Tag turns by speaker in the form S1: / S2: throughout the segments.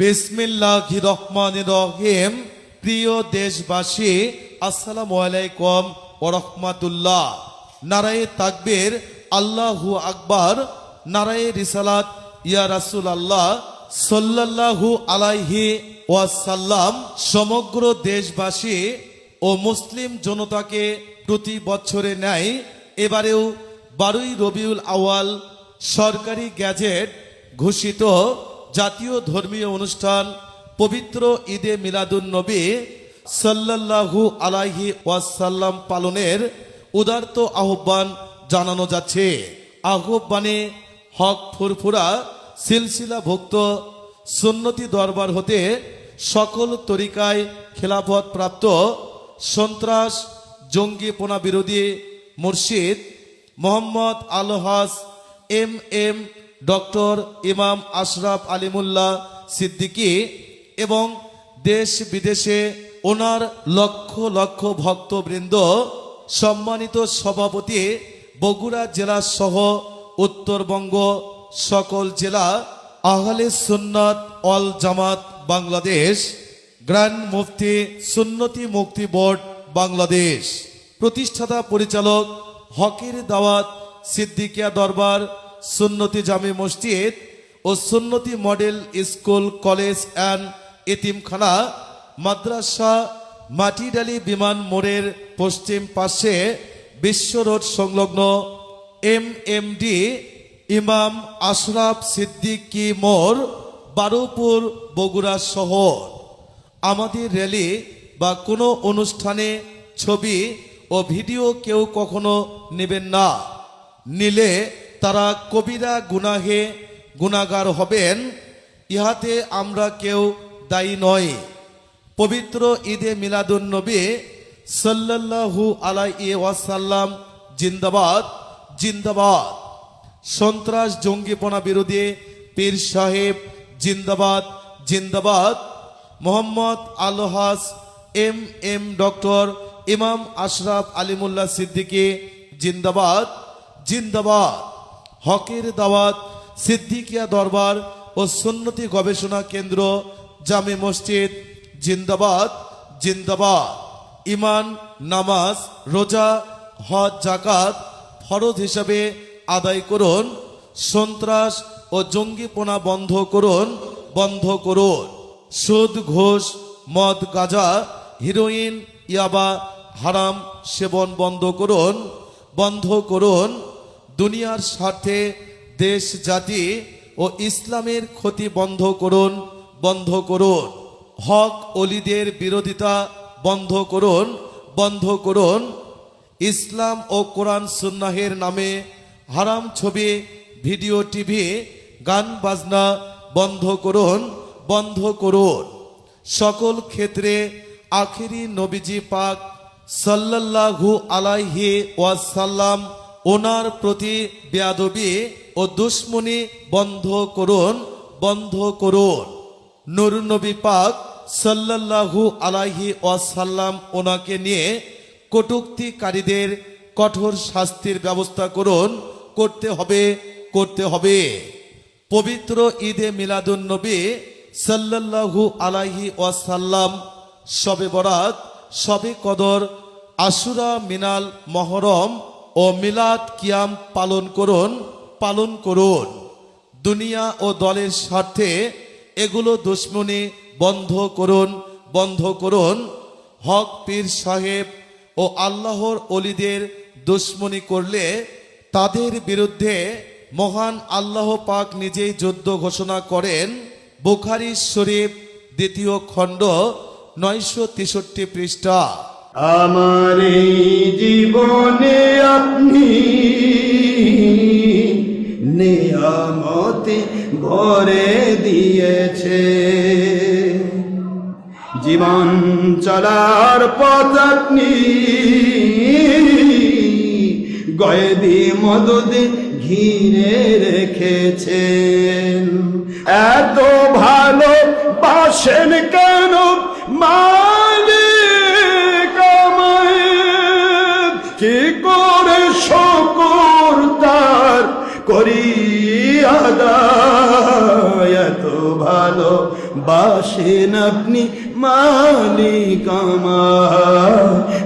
S1: বিসমিল্লাহ রহমান রহিম। প্রিয় দেশবাসী, আসসালামু আলাইকুম ওরহমাতুল্লাহ নারায়ে তাকবীর, আল্লাহু আকবার, নারায়ে রিসালাত, ইয়া রাসূল আল্লাহ সাল্লাল্লাহু আলাইহি ওয়াসাল্লাম। সমগ্র দেশবাসী ও মুসলিম জনতাকে প্রতি বছরে ন্যায় এবারেও বারোই রবিউল আওয়াল সরকারি গ্যাজেট ঘোষিত জাতীয় ধর্মীয় অনুষ্ঠান পবিত্র ঈদে মিলাদুন নবী সাল্লাল্লাহু আলাইহি ওয়াসাল্লাম পালনের উদার্ত আহ্বান জানানো যাচ্ছে। আহ্বানে হক ফুরফুরা সিলসিলা ভুক্ত সুন্নতি দরবার হতে সকল তরিকায় খেলাফত প্রাপ্ত সন্ত্রাস, জঙ্গিপনা বিরোধী মুর্শিদ Mohammad Alhas M M doctor Imam Ashraf Alimullah Siddiqui এবং দেশ বিদেশে ওনার লক্ষ লক্ষ ভক্তবৃন্দ, সম্মানিত সভাপতি, বগুড়া জেলা সহ উত্তরবঙ্গ সকল জেলা, আহলে সুন্নাত অল জামাত বাংলাদেশ, গ্র্যান্ড মুফতি সুন্নতি মুক্তি বোর্ড বাংলাদেশ। প্রতিষ্ঠাতা পরিচালক হকির দাওয়াত সিদ্দিকিয়া দরবার সুন্নতি জামি মসজিদ ও সুন্নতি মডেল স্কুল, কলেজ অ্যান্ড এতিমখানা মাদ্রাসা মাটিডালি বিমান মোড়ের পশ্চিম পাশে বিশ্ব রোড সংলগ্ন এম এম ডি ইমাম আশরাফ সিদ্দিকী মোড়, বারুপুর, বগুড়া শহর। আমাদের র্যালি বা কোনো অনুষ্ঠানে ছবি ও ভিডিও কেউ কখনো নেবেন না। নিলে তারা কবিরা গুনাহে গুনাগার হবেন, ইহাতে আমরা কেউ দায়ী নয়। পবিত্র ঈদে মিলাদুন নবী সাল্লাল্লাহু আলাইহি ওয়াসাল্লাম জিন্দাবাদ জিন্দাবাদ। সন্ত্রাস জঙ্গিপনা বিরোধী পীর সাহেব জিন্দাবাদ জিন্দাবাদ। Mohammad Alhas M M doctor Imam Ashraf Alimullah Siddiqui জিন্দাবাদ জিন্দাবাদ। হকের দাওয়াত, সিদ্দিকিয়া দরবার ও সুন্নতি গবেষণা কেন্দ্র, জামে মসজিদ, জিন্দাবাদ জিন্দাবাদ। ইমান, নামাজ, রোজা, হজ জাকাত ফরজ হিসাবে আদায় করুন, সন্ত্রাস ও জঙ্গিপনা বন্ধ করুন বন্ধ করুন। সুদ, ঘোষ, মদ, গাঁজা, হিরোইন, ইয়াবা, হারাম, সেবন বন্ধ করুন বন্ধ করুন। দুনিয়ার স্বার্থে দেশ, জাতি ও ইসলামের ক্ষতি বন্ধ করুন বন্ধ করুন। হক অলিদের বিরোধিতা বন্ধ করুন বন্ধ করুন। ইসলাম ও কোরআন সুন্নাহের নামে হারাম ছবি, ভিডিও, টিভি, গান, বাজনা বন্ধ করুন বন্ধ করুন। সকল ক্ষেত্রে আখেরি নবীজি পাক সাল্লাল্লাহু আলাইহি ওয়াসাল্লাম ওনার প্রতি বেয়াদবি ও দুশ্মনী বন্ধ করুন বন্ধ করুন। নবী পাক সাল্লাল্লাহু আলাইহি ওয়াসাল্লাম ওনাকে নিয়ে কটুক্তিকারীদের কঠোর শাস্তির ব্যবস্থা করুন, করতে হবে করতে হবে। পবিত্র ঈদে মিলাদুন নবী সাল্লাল্লাহু আলাইহি ওয়াসাল্লাম শবে বরাত শবে কদর, আশুরা মিনাল মহরম ও মিলাদ কিয়াম পালন করুন পালন করুন। দুনিয়া ও দলের স্বার্থে এগুলো দুশ্মনী বন্ধ করুন বন্ধ করুন। হক পীর সাহেব ও আল্লাহর অলিদের দুশ্মনী করলে তাদের বিরুদ্ধে মহান আল্লাহ পাক নিজেই যুদ্ধ ঘোষণা করেন। বুখারি শরীফ দ্বিতীয় খণ্ড নয়শো তেষট্টি পৃষ্ঠা।
S2: আমার এই জীবনে আপনি নিয়ামতে ভরে দিয়েছে। জীবন চলার পথ আপনি গয়দি মদদ ঘিরে রেখেছেন। এত ভালো বাসেন কেন? মালিক বাসেন আপনি মালিক আমার।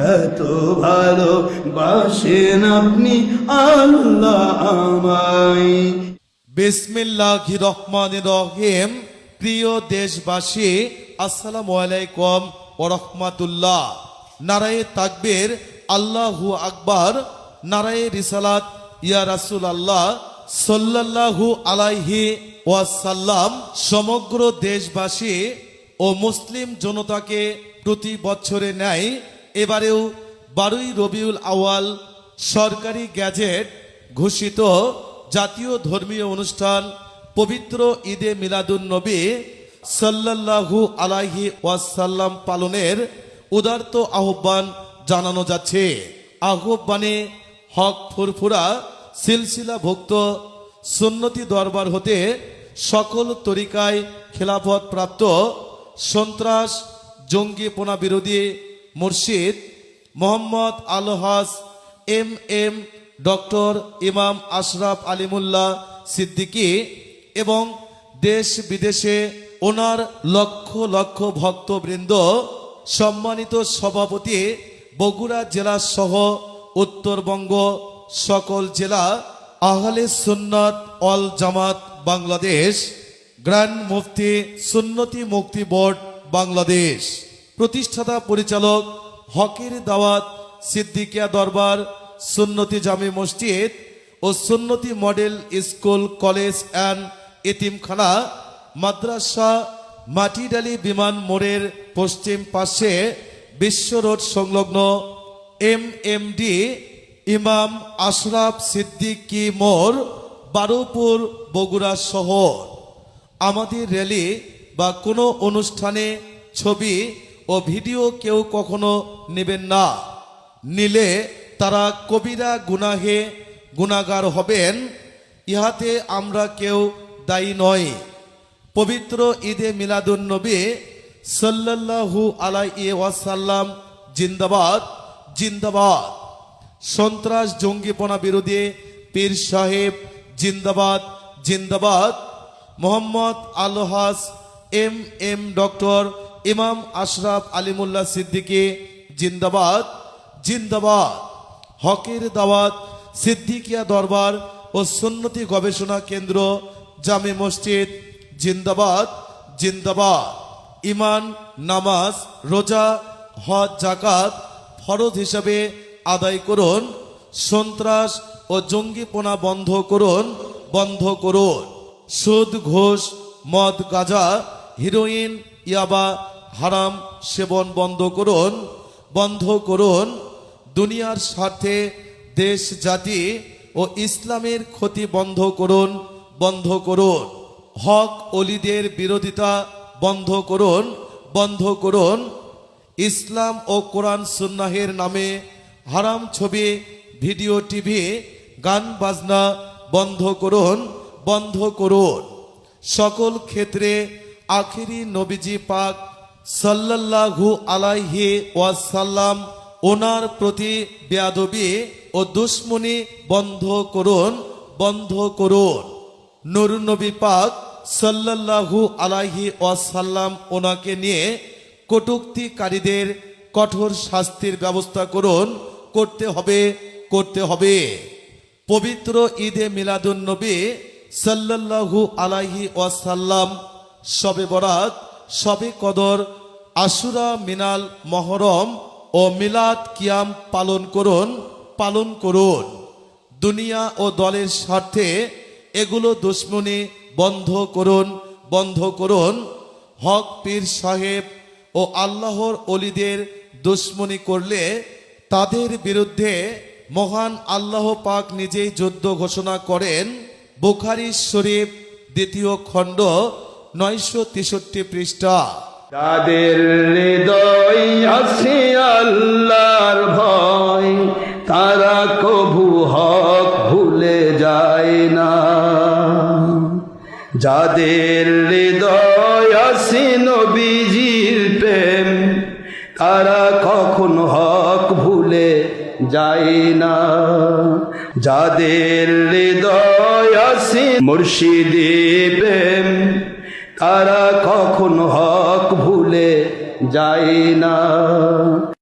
S2: এত ভালো বাসেন আপনি আল্লাহ আমায়।
S1: বিসমিল্লাহ রহমান রহিম। প্রিয় দেশবাসী, আসসালামু আলাইকুম ও রহমাতুল্লাহ। নারায়ে তাকবীর, আল্লাহু আকবার। নারায়ে রিসালাত, ইয়া রাসূল আল্লাহ সাল্লাল্লাহু আলাইহি ওয়াসাল্লাম সমগ্র দেশবাসী ও মুসলিম জনতাকে প্রতি বছরে ন্যায় এবারেও বারোই রবিউল আওয়াল সরকারি গ্যাজেট ঘোষিত জাতীয় ধর্মীয় অনুষ্ঠান পবিত্র ঈদে মিলাদুন নবী সাল্লাল্লাহু আলাইহি ওয়াসাল্লাম পালনের উদার্ত আহ্বান জানানো যাচ্ছে। আহ্বানে হক ফুরফুরা সিলসিলা ভুক্ত সুন্নতি দরবার হতে সকল তরিকায় খেলাফত প্রাপ্ত সন্ত্রাস, জঙ্গিপনা বিরোধী মুর্শিদ Mohammad Alhas M M doctor Imam Ashraf Alimullah Siddiqui এবং দেশ বিদেশে ওনার লক্ষ লক্ষ ভক্তবৃন্দ, সম্মানিত সভাপতি, বগুড়া জেলা সহ উত্তরবঙ্গ সকল জেলা আহলে সুন্নাত অল জামাত বাংলাদেশ গ্র্যান্ড মুফতি সুন্নতি মুক্তি বোর্ড বাংলাদেশ। প্রতিষ্ঠাতা পরিচালক হকের দাওয়াত সিদ্দিকিয়া দরবার, সুন্নতি জামি মসজিদ ও সুন্নতি মডেল স্কুল, কলেজ অ্যান্ড এতিমখানা মাদ্রাসা মাটিডালি বিমান মোড়ের পশ্চিম পাশে বিশ্ব রোড সংলগ্ন এম এম ডি ইমাম আশরাফ সিদ্দিকী মোড় বারুপুর বগুড়া শহর। আমাদের র্যালি বা কোনো অনুষ্ঠানে ছবি ও ভিডিও কেউ কখনো নেবেন না। নিলে তারা কবিরা গুনাহে গুনাগার হবেন। ইহাতে আমরা কেউ দায়ী নয় পবিত্র ঈদে মিলাদুন নবী সাল্লাল্লাহু আলাইহি ওয়াসাল্লাম জিন্দাবাদ জিন্দাবাদ। সন্ত্রাস জঙ্গিপনা বিরোধী পীর সাহেব জিন্দাবাদ জিন্দাবাদ। Mohammad Alhas, M M doctor Imam Ashraf Alimullah Siddiqui, জিন্দাবাদ জিন্দাবাদ। হকের দাওয়াত, সিদ্দিকিয়া দরবার ও সুন্নতি গবেষণা কেন্দ্র, জামে মসজিদ, জিন্দাবাদ জিন্দাবাদ। ইমান, নামাজ, রোজা, হজ জাকাত ফরজ হিসাবে আদায় করুন। সন্ত্রাস ও জঙ্গিপনা বন্ধ করুন বন্ধ করুন। সুদ, ঘোষ, মদ, গাজা, হিরোইন, ইয়াবা, হারাম, সেবন বন্ধ করুন বন্ধ করুন। দুনিয়ার স্বার্থে দেশ, জাতি ও ইসলামের ক্ষতি বন্ধ করুন বন্ধ করুন। হক অলিদের বিরোধিতা বন্ধ করুন বন্ধ করুন। ইসলাম ও কোরআন সুন্নাহের নামে হারাম ছবি ভিডিও টিভি, গান বাজনা বন্ধ করুন বন্ধ করুন। সকল ক্ষেত্রে আখিরি নবীজি পাক সাল্লাল্লাহু আলাইহি ওয়াসাল্লাম ওনার প্রতি বেয়াদবি ও দুশ্মনী বন্ধ করুন বন্ধ করুন। নুর নবী পাক সাল্লাল্লাহু আলাইহি ওয়াসাল্লাম ওনাকে নিয়ে কটুক্তিকারীদের কঠোর শাস্তির ব্যবস্থা করুন, করতে হবে করতে হবে। পবিত্র ঈদে মিলাদুন নবী সাল্লাল্লাহু আলাইহি ওয়াসাল্লাম সবে বরাত, সবে কদর, আশুরা, মিনাল মহরম ও মিলাদ কিয়াম পালন করুন পালন করুন। দুনিয়া ও দলের স্বার্থে এগুলো দুশ্মনী বন্ধ করুন বন্ধ করুন। হক পীর সাহেব ও আল্লাহর অলিদের দুশ্মনী করলে তাদের বিরুদ্ধে মহান আল্লাহ পাক নিজেই যুদ্ধ ঘোষণা করেন। বুখারি শরীফ, দ্বিতীয় খণ্ড, নয়শো তেষট্টি পৃষ্ঠা।
S2: তাদের হৃদয় আল্লাহর ভয়, তারা কভু হক ভুলে যায় না। যাদের হৃদয় আছে নবীজির প্রেম, তারা কখন যায় না। যাদের হৃদয় আসি মুর্শিদি প্রেম তারা কখন হক ভুলে যাই না।